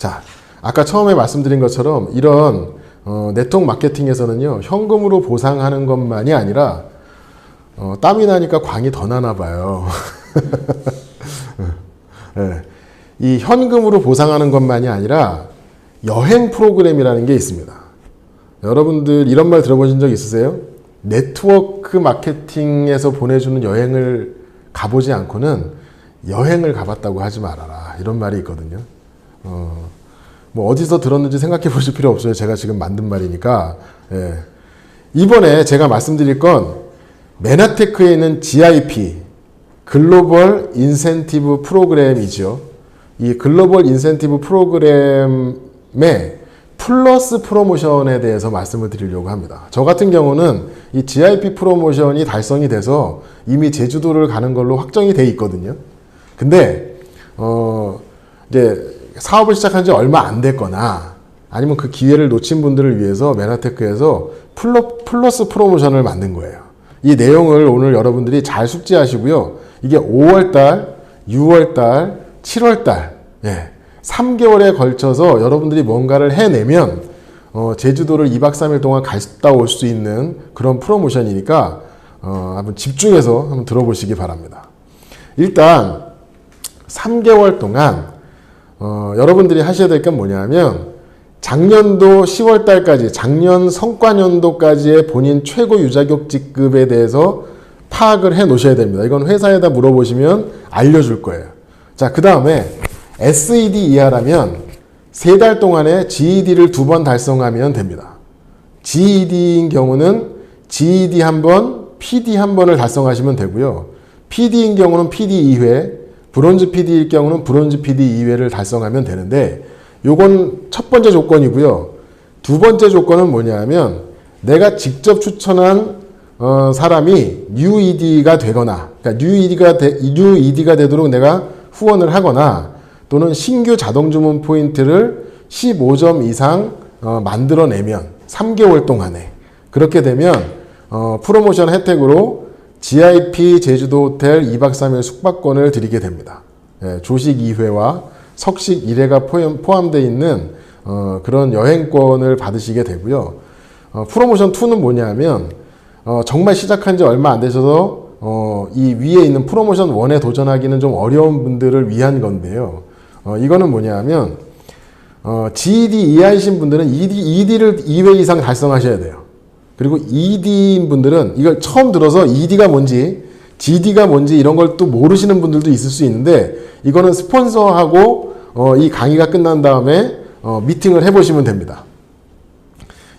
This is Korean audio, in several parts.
자, 아까 처음에 말씀드린 것처럼 이런 어, 네트워크 마케팅에서는요 현금으로 보상하는 것만이 아니라 어, 땀이 나니까 광이 더 나나 봐요. 예. 이 현금으로 보상하는 것만이 아니라 여행 프로그램이라는 게 있습니다. 여러분들 이런 말 들어보신 적 있으세요? 네트워크 마케팅에서 보내주는 여행을 가보지 않고는 여행을 가봤다고 하지 말아라. 이런 말이 있거든요. 어, 뭐 어디서 들었는지 생각해 보실 필요 없어요. 제가 지금 만든 말이니까. 예. 이번에 제가 말씀드릴 건 메나테크에 있는 GIP, 글로벌 인센티브 프로그램이죠. 이 글로벌 인센티브 프로그램의 플러스 프로모션에 대해서 말씀을 드리려고 합니다. 저 같은 경우는 이 GIP 프로모션이 달성이 돼서 이미 제주도를 가는 걸로 확정이 돼 있거든요. 근데 어 이제 사업을 시작한 지 얼마 안 됐거나 아니면 그 기회를 놓친 분들을 위해서 메나테크에서 플러, 플러스 프로모션을 만든 거예요. 이 내용을 오늘 여러분들이 잘 숙지하시고요. 이게 5월달, 6월달, 7월달, 예, 3개월에 걸쳐서 여러분들이 뭔가를 해내면 어, 제주도를 2박 3일 동안 갔다 올 수 있는 그런 프로모션이니까 어, 한번 집중해서 한번 들어보시기 바랍니다. 일단 3개월 동안 어, 여러분들이 하셔야 될 건 뭐냐면 작년도 10월 달까지 작년 성과년도까지의 본인 최고 유자격 직급에 대해서 파악을 해 놓으셔야 됩니다. 이건 회사에다 물어보시면 알려줄 거예요. 자, 그 다음에 SED 이하라면 세 달 동안에 GED를 두 번 달성하면 됩니다. GED인 경우는 GED 한 번, PD 한 번을 달성하시면 되고요. PD인 경우는 PD 2회, 브론즈 PD일 경우는 브론즈 PD 2회를 달성하면 되는데 요건 첫 번째 조건이고요. 두 번째 조건은 뭐냐면 내가 직접 추천한 어, 사람이 new ED가 되거나 그러니까 new ED가 되, new ED가 되도록 내가 후원을 하거나 또는 신규 자동 주문 포인트를 15점 이상 어, 만들어내면 3개월 동안에 그렇게 되면 어, 프로모션 혜택으로 GIP 제주도 호텔 2박 3일 숙박권을 드리게 됩니다. 예, 조식 2회와 석식 1회가 포함 되어 있는 어, 그런 여행권을 받으시게 되고요. 어, 프로모션 2는 뭐냐면 어, 정말 시작한 지 얼마 안 되셔서 어, 이 위에 있는 프로모션 1에 도전하기는 좀 어려운 분들을 위한 건데요. 어, 이거는 뭐냐면 어, GED 이하이신 분들은 ED, ED를 2회 이상 달성하셔야 돼요. 그리고 ED인 분들은 이걸 처음 들어서 ED가 뭔지 GD가 뭔지 이런 걸 또 모르시는 분들도 있을 수 있는데 이거는 스폰서하고 어, 이 강의가 끝난 다음에 어, 미팅을 해보시면 됩니다.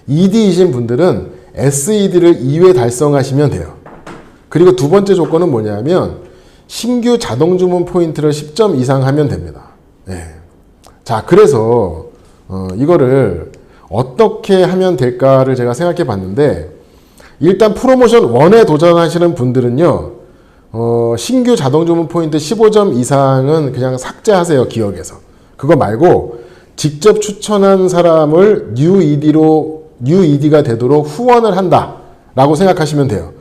ED이신 분들은 SED를 2회 달성하시면 돼요. 그리고 두 번째 조건은 뭐냐면 신규 자동 주문 포인트를 10점 이상 하면 됩니다. 예. 자, 그래서 어, 이거를 어떻게 하면 될까를 제가 생각해 봤는데 일단 프로모션 1에 도전하시는 분들은요. 어, 신규 자동 주문 포인트 15점 이상은 그냥 삭제하세요. 기억에서. 그거 말고 직접 추천한 사람을 new ED로 new ED가 되도록 후원을 한다 라고 생각하시면 돼요.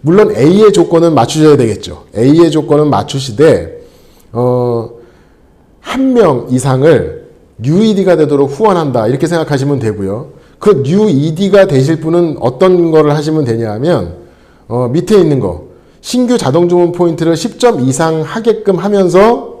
물론 A의 조건은 맞추셔야 되겠죠. A의 조건은 맞추시되 어, 한 명 이상을 ED가 되도록 후원한다 이렇게 생각하시면 되고요. 그 ED가 되실 분은 어떤 거를 하시면 되냐면 어, 밑에 있는 거 신규 자동 주문 포인트를 10점 이상 하게끔 하면서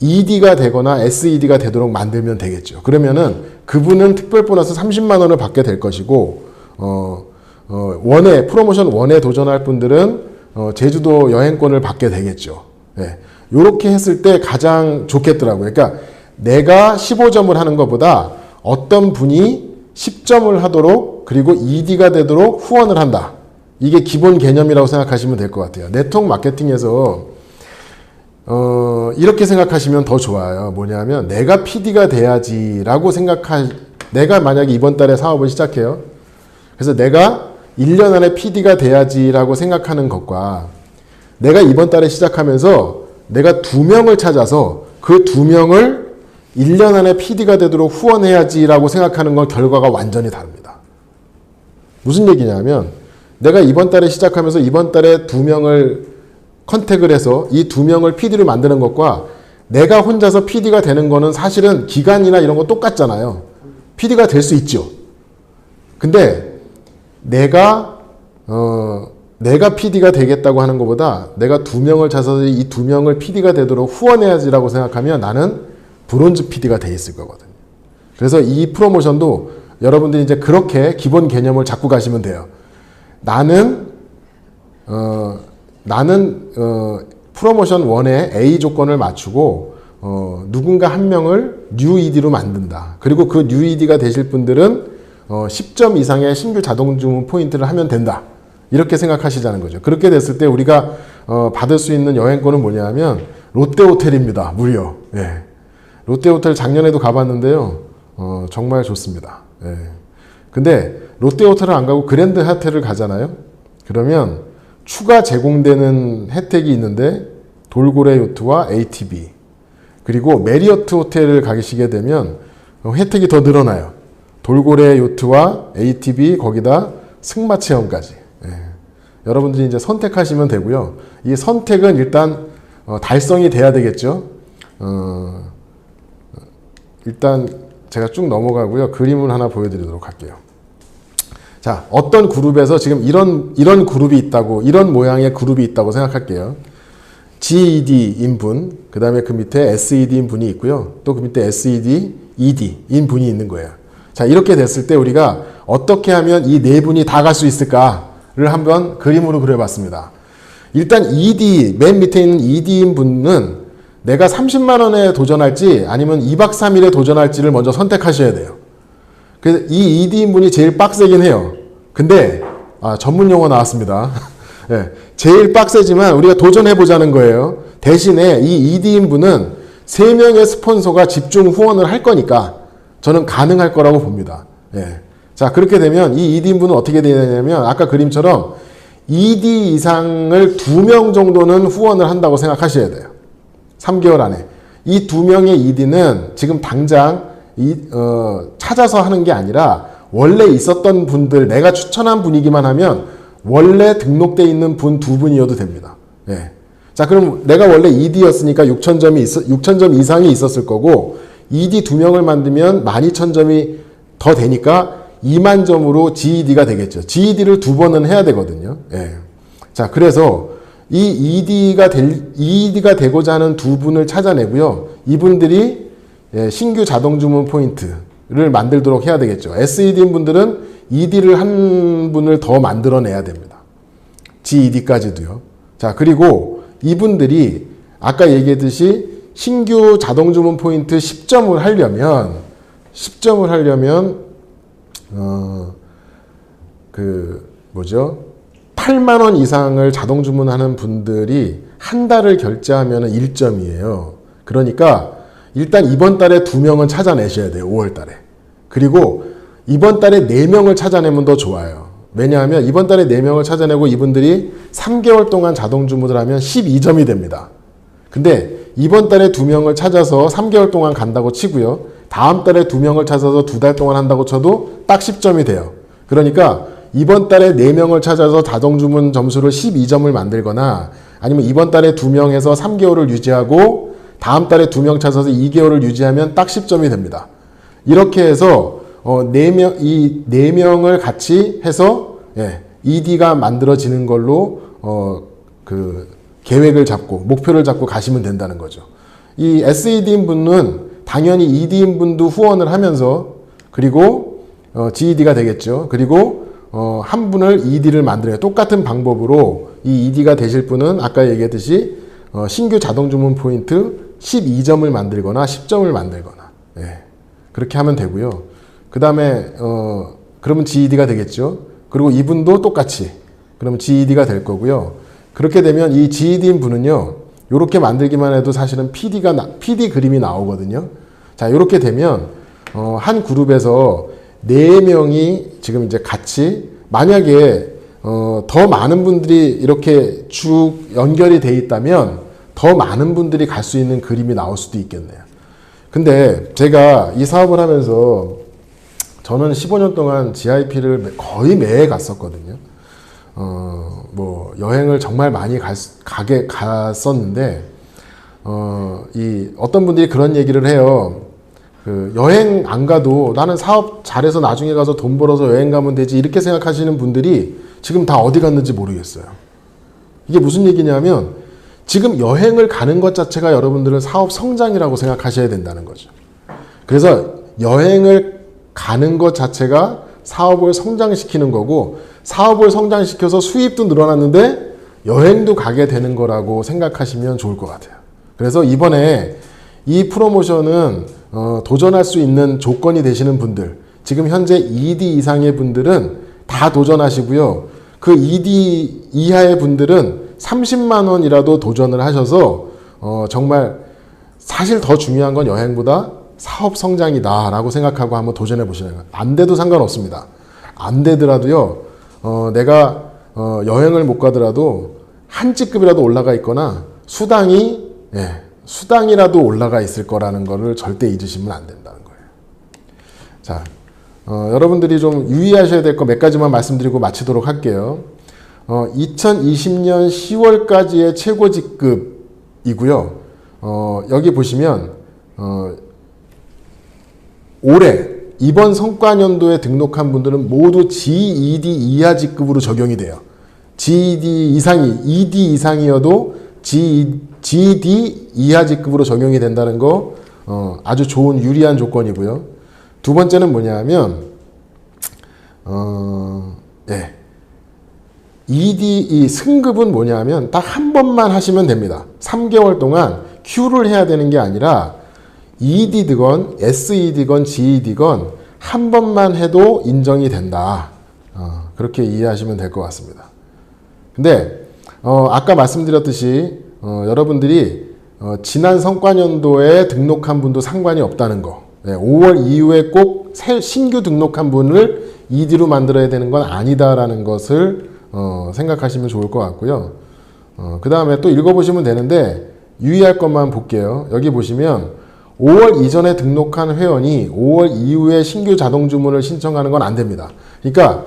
ED가 되거나 SED가 되도록 만들면 되겠죠. 그러면은 그분은 특별 보너스 30만 원을 받게 될 것이고 어, 어 원에 프로모션 원에 도전할 분들은 어, 제주도 여행권을 받게 되겠죠. 예. 요렇게 했을 때 가장 좋겠더라고요. 그러니까 내가 15점을 하는 것보다 어떤 분이 10점을 하도록 그리고 ED가 되도록 후원을 한다. 이게 기본 개념이라고 생각하시면 될 것 같아요. 네트워크 마케팅에서 어, 이렇게 생각하시면 더 좋아요. 뭐냐면 내가 PD가 돼야지라고 생각할 내가 만약에 이번 달에 사업을 시작해요. 그래서 내가 1년 안에 PD가 돼야지라고 생각하는 것과 내가 이번 달에 시작하면서 내가 두 명을 찾아서 그 두 명을 1년 안에 PD가 되도록 후원해야지라고 생각하는 건 결과가 완전히 다릅니다. 무슨 얘기냐면 내가 이번 달에 시작하면서 이번 달에 두 명을 컨택을 해서 이 두 명을 PD로 만드는 것과 내가 혼자서 PD가 되는 거는 사실은 기간이나 이런 거 똑같잖아요. PD가 될 수 있죠. 근데 내가 어 내가 PD가 되겠다고 하는 것보다 내가 두 명을 찾아서 이 두 명을 PD가 되도록 후원해야지라고 생각하면 나는 브론즈 PD가 돼 있을 거거든요. 그래서 이 프로모션도 여러분들이 이제 그렇게 기본 개념을 잡고 가시면 돼요. 나는 어 나는 어 프로모션 1의 A 조건을 맞추고 어 누군가 한 명을 뉴 ED로 만든다. 그리고 그 뉴 ED가 되실 분들은 어 10점 이상의 신규 자동 주문 포인트를 하면 된다. 이렇게 생각하시자는 거죠. 그렇게 됐을 때 우리가 어 받을 수 있는 여행권은 뭐냐면 롯데 호텔입니다. 무료. 예. 롯데 호텔 작년에도 가봤는데요. 어 정말 좋습니다. 예. 근데 롯데 호텔을 안 가고 그랜드 호텔을 가잖아요. 그러면 추가 제공되는 혜택이 있는데 돌고래 요트와 ATV 그리고 메리어트 호텔을 가시게 되면 어, 혜택이 더 늘어나요. 돌고래 요트와 ATV 거기다 승마 체험까지. 예. 여러분들이 이제 선택하시면 되고요. 이 선택은 일단 어, 달성이 돼야 되겠죠. 어, 일단 제가 쭉 넘어가고요. 그림을 하나 보여드리도록 할게요. 자, 어떤 그룹에서 지금 이런, 이런 그룹이 있다고, 이런 모양의 그룹이 있다고 생각할게요. GED인 분, 그 다음에 그 밑에 SED인 분이 있고요. 또 그 밑에 SED, ED인 분이 있는 거예요. 자, 이렇게 됐을 때 우리가 어떻게 하면 이 네 분이 다 갈 수 있을까를 한번 그림으로 그려봤습니다. 일단 ED, 맨 밑에 있는 ED인 분은 내가 30만 원에 도전할지 아니면 2박 3일에 도전할지를 먼저 선택하셔야 돼요. 그래서 이 ED인 분이 제일 빡세긴 해요. 근데 아, 전문 용어 나왔습니다. 예, 제일 빡세지만 우리가 도전해 보자는 거예요. 대신에 이 ED인 분은 세 명의 스폰서가 집중 후원을 할 거니까 저는 가능할 거라고 봅니다. 예. 자 그렇게 되면 이 ED인 분은 어떻게 되냐면 아까 그림처럼 ED 이상을 두명 정도는 후원을 한다고 생각하셔야 돼요. 3개월 안에 이 두 명의 ED는 지금 당장 이, 어, 찾아서 하는 게 아니라 원래 있었던 분들 내가 추천한 분이기만 하면 원래 등록돼 있는 분 두 분이어도 됩니다. 예. 자 그럼 내가 원래 ED였으니까 6천 점이 있 6천 점 이상이 있었을 거고 ED 두 명을 만들면 12,000점이 더 되니까 2만 점으로 GED가 되겠죠. GED를 두 번은 해야 되거든요. 예. 자 그래서 이 ED가 될 ED가 되고자 하는 두 분을 찾아내고요. 이분들이 예, 신규 자동 주문 포인트를 만들도록 해야 되겠죠. SED인 분들은 ED를 한 분을 더 만들어내야 됩니다. GED까지도요. 자, 그리고 이분들이 아까 얘기했듯이 신규 자동 주문 포인트 10점을 하려면 10점을 하려면 어, 그 뭐죠? 8만 원 이상을 자동 주문하는 분들이 한 달을 결제하면 1점이에요. 그러니까 일단 이번 달에 두 명은 찾아내셔야 돼요. 5월 달에. 그리고 이번 달에 네 명을 찾아내면 더 좋아요. 왜냐하면 이번 달에 네 명을 찾아내고 이분들이 3개월 동안 자동 주문을 하면 12점이 됩니다. 근데 이번 달에 두 명을 찾아서 3개월 동안 간다고 치고요. 다음 달에 두 명을 찾아서 두 달 동안 한다고 쳐도 딱 10점이 돼요. 그러니까 이번 달에 4명을 찾아서 자동 주문 점수를 12점을 만들거나 아니면 이번 달에 2명에서 3개월을 유지하고 다음 달에 2명 찾아서 2개월을 유지하면 딱 10점이 됩니다. 이렇게 해서 어, 4명, 이 4명을 같이 해서 예, ED가 만들어지는 걸로 어, 그 계획을 잡고 목표를 잡고 가시면 된다는 거죠. 이 SED인 분은 당연히 ED인 분도 후원을 하면서 그리고 어, GED가 되겠죠. 그리고 어, 한 분을 ED를 만들어요. 똑같은 방법으로 이 ED가 되실 분은 아까 얘기했듯이 어, 신규 자동 주문 포인트 12점을 만들거나 10점을 만들거나 예, 그렇게 하면 되고요. 그 다음에 어, 그러면 GED가 되겠죠. 그리고 이분도 똑같이 그러면 GED가 될 거고요. 그렇게 되면 이 GED인 분은요. 이렇게 만들기만 해도 사실은 PD가 나, PD 그림이 나오거든요. 자, 이렇게 되면 어, 한 그룹에서 네 명이 지금 이제 같이 만약에 어, 더 많은 분들이 이렇게 쭉 연결이 돼 있다면 더 많은 분들이 갈 수 있는 그림이 나올 수도 있겠네요. 근데 제가 이 사업을 하면서 저는 15년 동안 GIP를 거의 매해 갔었거든요. 어, 뭐, 여행을 정말 많이 가, 가게 갔었는데, 어, 이 어떤 분들이 그런 얘기를 해요. 그 여행 안 가도 나는 사업 잘해서 나중에 가서 돈 벌어서 여행 가면 되지 이렇게 생각하시는 분들이 지금 다 어디 갔는지 모르겠어요. 이게 무슨 얘기냐면 지금 여행을 가는 것 자체가 여러분들은 사업 성장이라고 생각하셔야 된다는 거죠. 그래서 여행을 가는 것 자체가 사업을 성장시키는 거고 사업을 성장시켜서 수입도 늘어났는데 여행도 가게 되는 거라고 생각하시면 좋을 것 같아요. 그래서 이번에 이 프로모션은 어, 도전할 수 있는 조건이 되시는 분들, 지금 현재 ED 이상의 분들은 다 도전하시고요. 그 ED 이하의 분들은 30만 원이라도 도전을 하셔서 어, 정말 사실 더 중요한 건 여행보다 사업 성장이다라고 생각하고 한번 도전해 보시는 거예요. 안 돼도 상관없습니다. 안 되더라도요, 어, 내가 어, 여행을 못 가더라도 한 직급이라도 올라가 있거나 수당이 예, 수당이라도 올라가 있을 거라는 거를 절대 잊으시면 안 된다는 거예요. 자, 어, 여러분들이 좀 유의하셔야 될 거 몇 가지만 말씀드리고 마치도록 할게요. 어, 2020년 10월까지의 최고 직급이고요. 어, 여기 보시면 어, 올해 이번 성과년도에 등록한 분들은 모두 GED 이하 직급으로 적용이 돼요. GED 이상이 ED 이상이어도 G, GED 이하 직급으로 적용이 된다는 거 어, 아주 좋은 유리한 조건이고요. 두 번째는 뭐냐면 어, 예. ED 이 승급은 뭐냐면 딱 한 번만 하시면 됩니다. 3개월 동안 Q를 해야 되는 게 아니라 ED든 SED건 GED건 한 번만 해도 인정이 된다. 어, 그렇게 이해하시면 될 것 같습니다. 근데 어, 아까 말씀드렸듯이 어, 여러분들이 어, 지난 성과년도에 등록한 분도 상관이 없다는 거. 네, 5월 이후에 꼭 새, 신규 등록한 분을 ED로 만들어야 되는 건 아니다라는 것을 어, 생각하시면 좋을 것 같고요. 어, 그 다음에 또 읽어보시면 되는데 유의할 것만 볼게요. 여기 보시면 5월 이전에 등록한 회원이 5월 이후에 신규 자동 주문을 신청하는 건 안 됩니다. 그러니까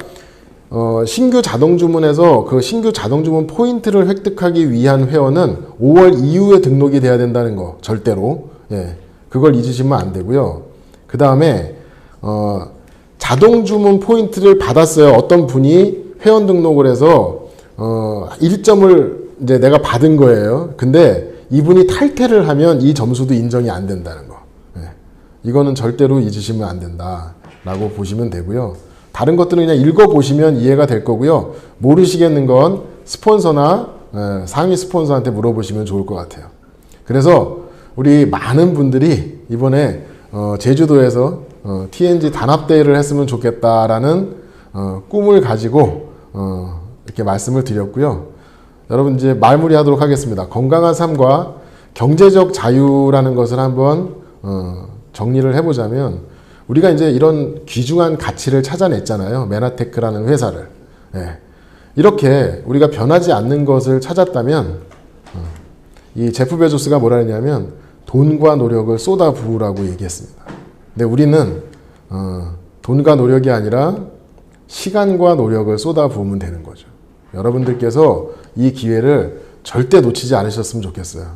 어, 신규 자동 주문에서 그 신규 자동 주문 포인트를 획득하기 위한 회원은 5월 이후에 등록이 돼야 된다는 거 절대로 예, 그걸 잊으시면 안 되고요. 그 다음에 어, 자동 주문 포인트를 받았어요. 어떤 분이 회원 등록을 해서 어, 1점을 이제 내가 받은 거예요. 근데 이분이 탈퇴를 하면 이 점수도 인정이 안 된다는 거. 예. 이거는 절대로 잊으시면 안 된다라고 보시면 되고요. 다른 것들은 그냥 읽어보시면 이해가 될 거고요. 모르시겠는 건 스폰서나 예, 상위 스폰서한테 물어보시면 좋을 것 같아요. 그래서 우리 많은 분들이 이번에 어, 제주도에서 어, TNG 단합대회를 했으면 좋겠다라는 어, 꿈을 가지고 어, 이렇게 말씀을 드렸고요. 여러분 이제 말무리하도록 하겠습니다. 건강한 삶과 경제적 자유라는 것을 한번 어, 정리를 해보자면 우리가 이제 이런 귀중한 가치를 찾아냈잖아요. 메나테크라는 회사를. 예. 이렇게 우리가 변하지 않는 것을 찾았다면 어, 이 제프 베조스가 뭐라 했냐면 돈과 노력을 쏟아 부으라고 얘기했습니다. 근데 우리는 어, 돈과 노력이 아니라 시간과 노력을 쏟아 부으면 되는 거죠. 여러분들께서 이 기회를 절대 놓치지 않으셨으면 좋겠어요.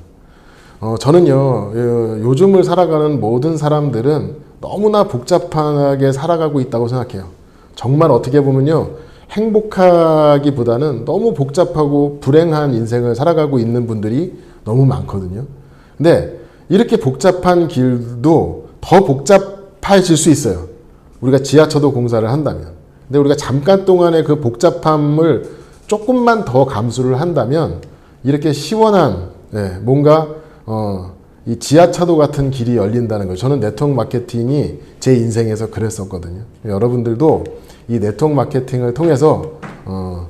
어, 저는요, 예, 요즘을 살아가는 모든 사람들은 너무나 복잡하게 살아가고 있다고 생각해요. 정말 어떻게 보면요, 행복하기보다는 너무 복잡하고 불행한 인생을 살아가고 있는 분들이 너무 많거든요. 근데 이렇게 복잡한 길도 더 복잡해질 수 있어요. 우리가 지하철도 공사를 한다면. 근데 우리가 잠깐 동안의 그 복잡함을 조금만 더 감수를 한다면 이렇게 시원한 예, 뭔가 어, 이 지하차도 같은 길이 열린다는 거예요. 저는 네트워크 마케팅이 제 인생에서 그랬었거든요. 여러분들도 이 네트워크 마케팅을 통해서 어,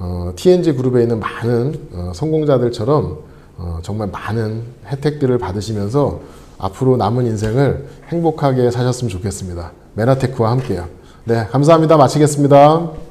어, TNG 그룹에 있는 많은 어, 성공자들처럼 어, 정말 많은 혜택들을 받으시면서 앞으로 남은 인생을 행복하게 사셨으면 좋겠습니다. 메나테크와 함께요. 네, 감사합니다. 마치겠습니다.